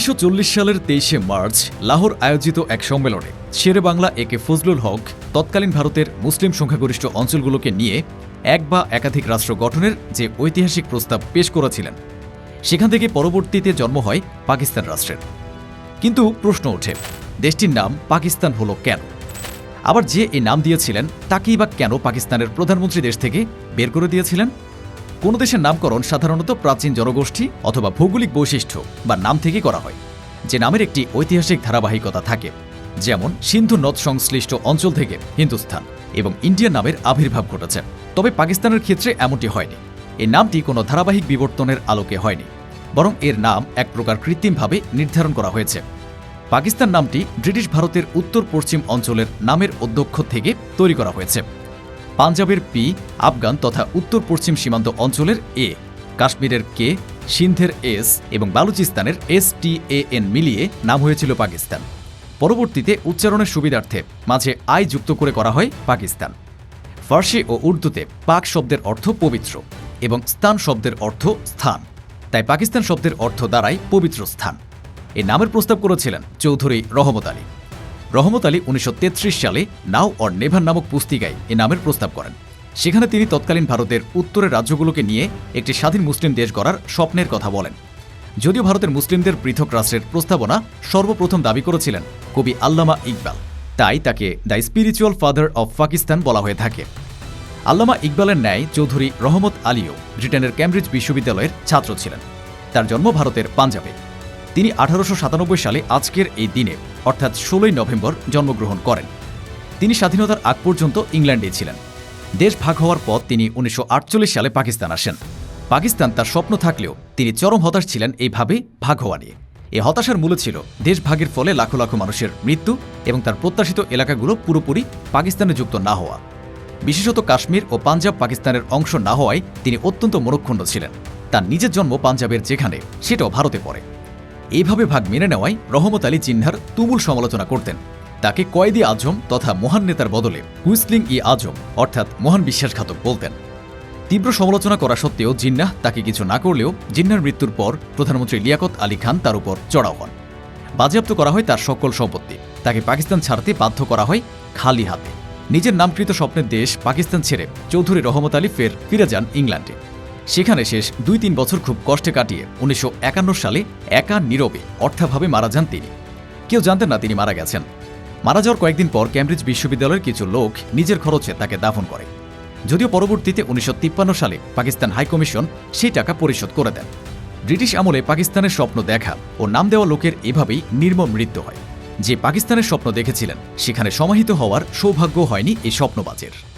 উনিশশো সালের তেইশে মার্চ লাহোর আয়োজিত এক সম্মেলনে শেরে বাংলা একে ফজলুল হক, তৎকালীন ভারতের মুসলিম সংখ্যাগরিষ্ঠ অঞ্চলগুলোকে নিয়ে এক বা একাধিক রাষ্ট্র গঠনের যে ঐতিহাসিক প্রস্তাব পেশ করেছিলেন, সেখান থেকে পরবর্তীতে জন্ম হয় পাকিস্তান রাষ্ট্রের। কিন্তু প্রশ্ন ওঠে, দেশটির নাম পাকিস্তান হলো কেন? আবার যে এই নাম দিয়েছিলেন, তাকেই বা কেন পাকিস্তানের প্রধানমন্ত্রী দেশ থেকে বের করে দিয়েছিলেন? কোনো দেশের নামকরণ সাধারণত প্রাচীন জনগোষ্ঠী অথবা ভৌগোলিক বৈশিষ্ট্য বা নাম থেকে করা হয়, যে নামের একটি ঐতিহাসিক ধারাবাহিকতা থাকে, যেমন সিন্ধু নদ সংশ্লিষ্ট অঞ্চল থেকে হিন্দুস্থান এবং ইন্ডিয়ান নামের আবির্ভাব ঘটেছে। তবে পাকিস্তানের ক্ষেত্রে এমনটি হয়নি। এই নামটি কোনো ধারাবাহিক বিবর্তনের আলোকে হয়নি, বরং এর নাম এক প্রকার কৃত্রিমভাবে নির্ধারণ করা হয়েছে। পাকিস্তান নামটি ব্রিটিশ ভারতের উত্তর পশ্চিম অঞ্চলের নামের অধ্যক্ষ থেকে তৈরি করা হয়েছে। পাঞ্জাবের পি, আফগান তথা উত্তর পশ্চিম সীমান্ত অঞ্চলের এ, কাশ্মীরের কে, সিন্ধের এস এবং বালুচিস্তানের এস টি এন মিলিয়ে নাম হয়েছিল পাকিস্তান। পরবর্তীতে উচ্চারণের সুবিধার্থে মাঝে আই যুক্ত করে করা হয় পাকিস্তান। ফার্সি ও উর্দুতে পাক শব্দের অর্থ পবিত্র এবং স্থান শব্দের অর্থ স্থান। তাই পাকিস্তান শব্দের অর্থ দ্বারাই পবিত্র স্থান। এই নামের প্রস্তাব করেছিলেন চৌধুরী রহমত আলী। রহমত আলী উনিশশো তেত্রিশ সালে নাও অর নেভার নামক পুস্তিকায় এ নামের প্রস্তাব করেন। সেখানে তিনি তৎকালীন ভারতের উত্তরের রাজ্যগুলোকে নিয়ে একটি স্বাধীন মুসলিম দেশ গড়ার স্বপ্নের কথা বলেন। যদিও ভারতের মুসলিমদের পৃথক রাষ্ট্রের প্রস্তাবনা সর্বপ্রথম দাবি করেছিলেন কবি আল্লামা ইকবাল। তাই তাকে the spiritual father of Pakistan বলা হয়ে থাকে। আল্লামা ইকবালের ন্যায় চৌধুরী রহমত আলীও ব্রিটেনের ক্যামব্রিজ বিশ্ববিদ্যালয়ের ছাত্র ছিলেন। তার জন্ম ভারতের পাঞ্জাবে। তিনি আঠারোশো সাতানব্বই সালে আজকের এই দিনে অর্থাৎ ষোলোই নভেম্বর জন্মগ্রহণ করেন। তিনি স্বাধীনতার আগ পর্যন্ত ইংল্যান্ডে ছিলেন। দেশ ভাগ হওয়ার পর তিনি উনিশশো আটচল্লিশ সালে পাকিস্তান আসেন। পাকিস্তান তার স্বপ্ন থাকলেও তিনি চরম হতাশ ছিলেন এইভাবে ভাগ হওয়া নিয়ে। এ হতাশার মূলে ছিল দেশ ভাগের ফলে লাখো লাখো মানুষের মৃত্যু এবং তার প্রত্যাশিত এলাকাগুলো পুরোপুরি পাকিস্তানে যুক্ত না হওয়া। বিশেষত কাশ্মীর ও পাঞ্জাব পাকিস্তানের অংশ না হওয়ায় তিনি অত্যন্ত মনক্ষুণ্ণ ছিলেন। তার নিজের জন্ম পাঞ্জাবের যেখানে, সেটাও ভারতে পড়ে। এইভাবে ভাগ মেনে নেওয়ায় রহমত আলী জিন্নার তুমুল সমালোচনা করতেন। তাকে কয়েদি আজম তথা মহান নেতার বদলে হুইসলিং ই আজম অর্থাৎ মহান বিশ্বাসঘাতক বলতেন। তীব্র সমালোচনা করা সত্ত্বেও জিন্নাহ তাকে কিছু না করলেও জিন্নার মৃত্যুর পর প্রধানমন্ত্রী লিয়াকত আলী খান তার উপর চড়াও হন। বাজেয়াপ্ত করা হয় তার সকল সম্পত্তি। তাকে পাকিস্তান ছাড়তে বাধ্য করা হয় খালি হাতে। নিজের নামকৃত স্বপ্নের দেশ পাকিস্তান ছেড়ে চৌধুরী রহমত আলী ফের ফিরে যান ইংল্যান্ডে। সেখানে শেষ দুই তিন বছর খুব কষ্টে কাটিয়ে উনিশশো একান্ন সালে একা নীরবে অর্থাভাবে মারা যান তিনি। কেউ জানতেন না তিনি মারা গেছেন। মারা যাওয়ার কয়েকদিন পর ক্যামব্রিজ বিশ্ববিদ্যালয়ের কিছু লোক নিজের খরচে তাকে দাফন করে। যদিও পরবর্তীতে উনিশশো তিপ্পান্ন সালে পাকিস্তান হাইকমিশন সেই টাকা পরিশোধ করে দেন। ব্রিটিশ আমলে পাকিস্তানের স্বপ্ন দেখা ও নাম দেওয়া লোকের এভাবেই নির্মম মৃত্যু হয়। যে পাকিস্তানের স্বপ্ন দেখেছিলেন, সেখানে সমাহিত হওয়ার সৌভাগ্য হয়নি এই স্বপ্নবাজের।